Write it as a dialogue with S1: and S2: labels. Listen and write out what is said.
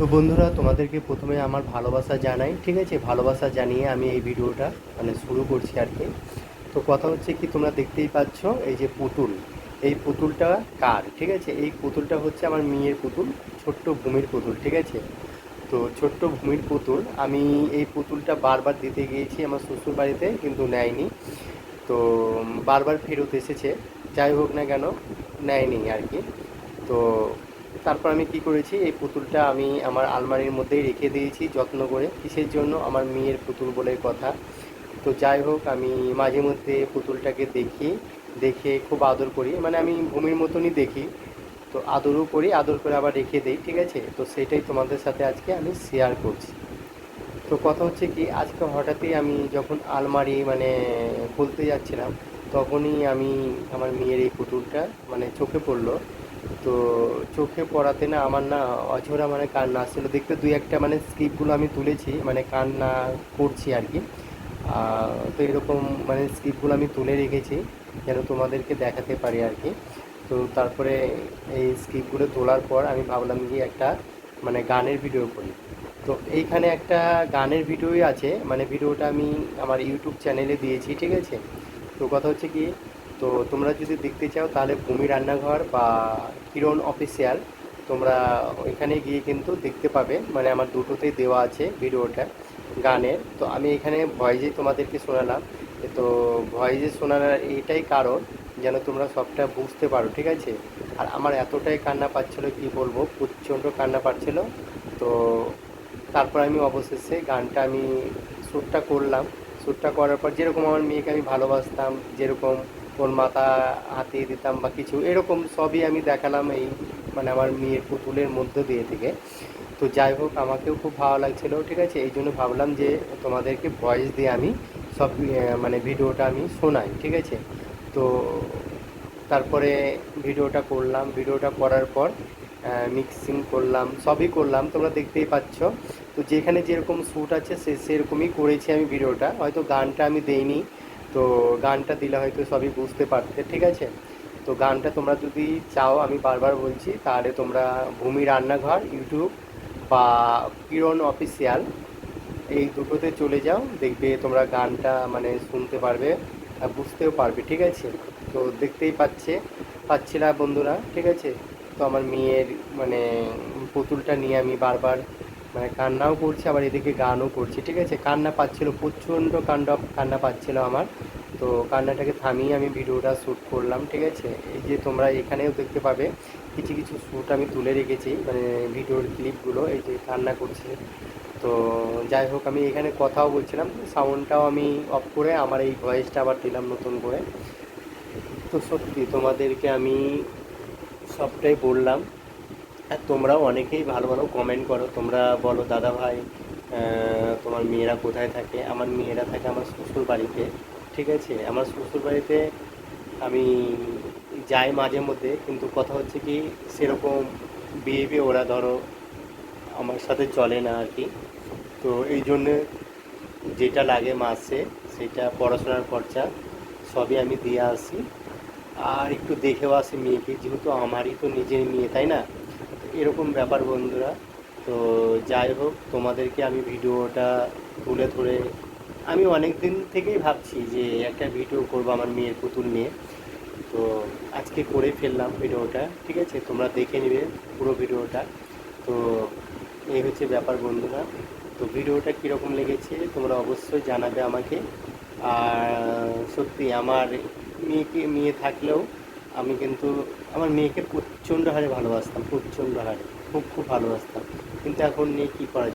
S1: তো বন্ধুরা, তোমাদেরকে প্রথমে আমার ভালোবাসা জানাই, ঠিক আছে? ভালোবাসা জানিয়ে আমি এই ভিডিওটা মানে শুরু করছি আর কি। তো কথা হচ্ছে কি, তোমরা দেখতেই পাচ্ছ এই যে পুতুল। এই পুতুলটা কার? ঠিক আছে? এই পুতুলটা হচ্ছে আমার মেয়ের পুতুল, ছোট্ট ভূমির পুতুল, ঠিক আছে? তো ছোট্ট ভূমির পুতুল, আমি এই পুতুলটা বারবার দিতে গিয়েছি আমার শ্বশুর বাড়িতে কিন্তু নেয়নি। তো বারবার ফেরত এসেছে, যাই হোক না কেন, নেয়নি আর কি। তো তারপর আমি কি করেছি? এই পুতুলটা আমি আমার আলমারির মধ্যেই রেখে দিয়েছি যত্ন করে। কিসের জন্য? আমার মেয়ের পুতুল বলে কথা। তো যাই হোক, আমি মাঝে মধ্যে পুতুলটাকে দেখি, দেখে খুব আদর করি। মানে আমি ভূমির মতনই দেখি। তো আদরও করি, আদর করে আবার রেখে দিই, ঠিক আছে? তো সেটাই তোমাদের সাথে আজকে আমি শেয়ার করছি। তো কথা হচ্ছে কি, আজকে হঠাৎই আমি যখন আলমারি মানে খুলতে যাচ্ছিলাম, তখনই আমি, আমার মেয়ের এই পুতুলটা মানে চোখে পড়ল। তো চোখে পড়াতে না আমার না অঝোরা মানে কান না আসছিল। দেখতে দুই একটা মানে স্ক্রিপ্টগুলো আমি তুলেছি মানে কান না করছি আর কি। তো এরকম মানে স্ক্রিপ্টগুলো আমি তুলে রেখেছি, যেন তোমাদেরকে দেখাতে পারি আর কি। তো তারপরে এই স্ক্রিপ্টগুলো তোলার পর আমি ভাবলাম যে একটা মানে গানের ভিডিও করি। তো এইখানে একটা গানের ভিডিওই আছে মানে ভিডিওটা আমি আমার ইউটিউব চ্যানেলে দিয়েছি, ঠিক আছে? তো কথা হচ্ছে কি তো তোমরা যদি দেখতে চাও, তাহলে ভূমি রান্নাঘর বা কিরণ অফিসিয়াল তোমরা ওইখানে গিয়ে কিন্তু দেখতে পাবে। মানে আমার দুটোতেই দেওয়া আছে ভিডিওটা গানের। তো আমি এখানে ভয়েসে তোমাদেরকে শোনালাম। তো ভয়েসে শোনানোর এটাই কারণ যেন তোমরা সবটা বুঝতে পারো, ঠিক আছে? আর আমার এতটাই কান্না পাচ্ছিলো, কি বলব? প্রচণ্ড কান্না পাচ্ছিলো। তো তারপর আমি অবশেষে গানটা আমি শ্যুটটা করলাম। শ্যুটটা করার পর যেরকম আমার মেয়েকে আমি ভালোবাসতাম, যেরকম ওর মাথা হাতিয়ে দিতাম বা কিছু, এরকম সবই আমি দেখালাম এই মানে আমার মেয়ের পুতুলের মধ্য দিয়ে থেকে। তো যাই হোক, আমাকেও খুব ভালো লাগছিল, ঠিক আছে? এই জন্য ভাবলাম যে তোমাদেরকে ভয়েস দিয়ে আমি সব মানে ভিডিওটা আমি শোনাই, ঠিক আছে? তো তারপরে ভিডিওটা করলাম, ভিডিওটা করার পর মিক্সিং করলাম, সবই করলাম, তোমরা দেখতেই পাচ্ছ। তো যেখানে যেরকম শ্যুট আছে, সে, সেরকমই করেছি আমি ভিডিওটা। হয়তো গানটা আমি দেইনি তো গানটা দিলে হয়তো সবই বুঝতে পারতে, ঠিক আছে? তো গানটা তোমরা যদি চাও, আমি বারবার বলছি, তাহলে তোমরা ভূমি রান্নাঘর, ইউটিউব বা কিরণ অফিসিয়াল, এই দুটোতে চলে যাও, দেখবে তোমরা গানটা মানে শুনতে পারবে বুঝতেও পারবে, ঠিক আছে? তো দেখতেই পাচ্ছে, পাচ্ছিলা বন্ধুরা, ঠিক আছে? তো আমার মেয়ের মানে পুতুলটা নিয়ে আমি বারবার মানে কান্নাও করছি, আবার এদিকে গানও করছি, ঠিক আছে? কান্না পাচ্ছিল, প্রচণ্ড কান্ড কান্না পাচ্ছিল আমার। তো কান্নাটাকে থামিয়ে আমি ভিডিওটা শ্যুট করলাম, ঠিক আছে? এই যে তোমরা এখানেও দেখতে পাবে, কিছু কিছু শ্যুট আমি তুলে রেখেছি মানে ভিডিওর ক্লিপগুলো, এই যে কান্না করছে। তো যাই হোক, আমি এখানে কথাও বলছিলাম, সাউন্ডটাও আমি অফ করে আমার এই ভয়েসটা আবার দিলাম নতুন করে। তো সত্যি তোমাদেরকে আমি সবটাই বললাম। আর তোমরাও অনেকেই ভালো ভালো কমেন্ট করো। তোমরা বলো, দাদা ভাই তোমার মেয়েরা কোথায় থাকে? আমার মেয়েরা থাকে আমার শ্বশুর বাড়িতে, ঠিক আছে? আমার শ্বশুর বাড়িতে আমি যাই মাঝে মধ্যে, কিন্তু কথা হচ্ছে কি, সেরকম বিহেভিয়ার ওরা ধরো আমার সাথে চলে না আর কি। তো এই জন্যে যেটা লাগে মাসে, সেটা পড়াশোনার খরচা সবই আমি দিয়ে আসি। আর একটু দেখেও আসি মেয়েকে, যেহেতু আমারই তো নিজের মেয়ে, তাই না? এরকম ব্যাপার বন্ধুরা। তো যাই হোক, তোমাদেরকে আমি ভিডিওটা তুলে ধরে আমি অনেক দিন থেকেই ভাবছি যে একটা ভিডিও করব আমার মেয়ের পুতুল নিয়ে। তো আজকে করে ফেললাম ভিডিওটা, ঠিক আছে? তোমরা দেখে নেবে পুরো ভিডিওটা। তো এই হচ্ছে ব্যাপার বন্ধুরা। তো ভিডিওটা কীরকম লেগেছে তোমরা অবশ্যই জানাবে আমাকে। আর সত্যি, আমার মেয়েকে, মেয়ে থাকলেও আমি কিন্তু আমার মেয়েকে প্রচণ্ড হারে ভালোবাসতাম, প্রচণ্ড হারে, খুব খুব ভালোবাসতাম কিন্তু এখন নিয়ে কী করা?